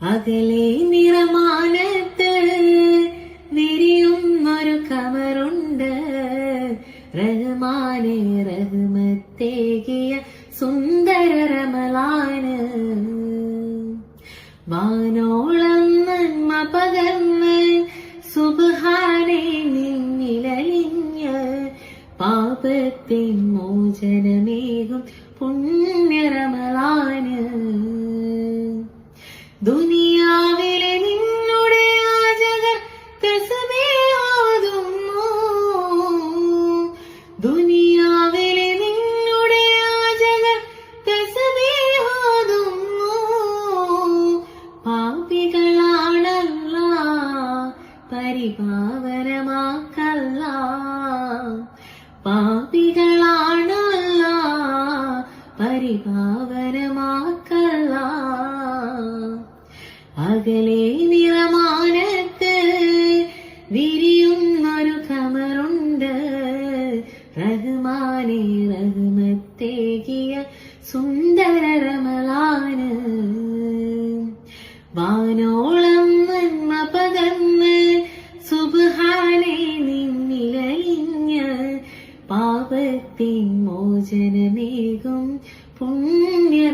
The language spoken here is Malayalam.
അകലെ നിറമാനത്ത് വിരിയുന്നൊരു കമറുണ്ട്. റഹ്മാനെ റഹ്മത്തേകിയ സുന്ദര റമലാന് വാനോളം നന്മ പകർന്ന് സുബാനെ നിന്നിലലിഞ്ഞ് പാപത്തിൻ മോചനമേകും പുണ്യറമലാന് ദുനിയാവിലെ നിന്നുടെ ആചകർ തസ്ബീഹാതുന്നു ദുനിയാവിലെ നിന്നുടെ ആചകർ തസ്ബീഹാതുന്നു പാപികളാണല്ല പരിപാവനമാക്കല്ല. പാപികളാണല്ല പരിപാവനമാക്കല്ല റഹ്മാനെ റഹ്മത്തേകിയ സുന്ദര റമലാന് വാനോളം നന്മ പകർന്ന് സുബാനെ നിന്നിലലിഞ്ഞ് പാപത്തിൻ മോചനമേകും പുണ്യറമലാന്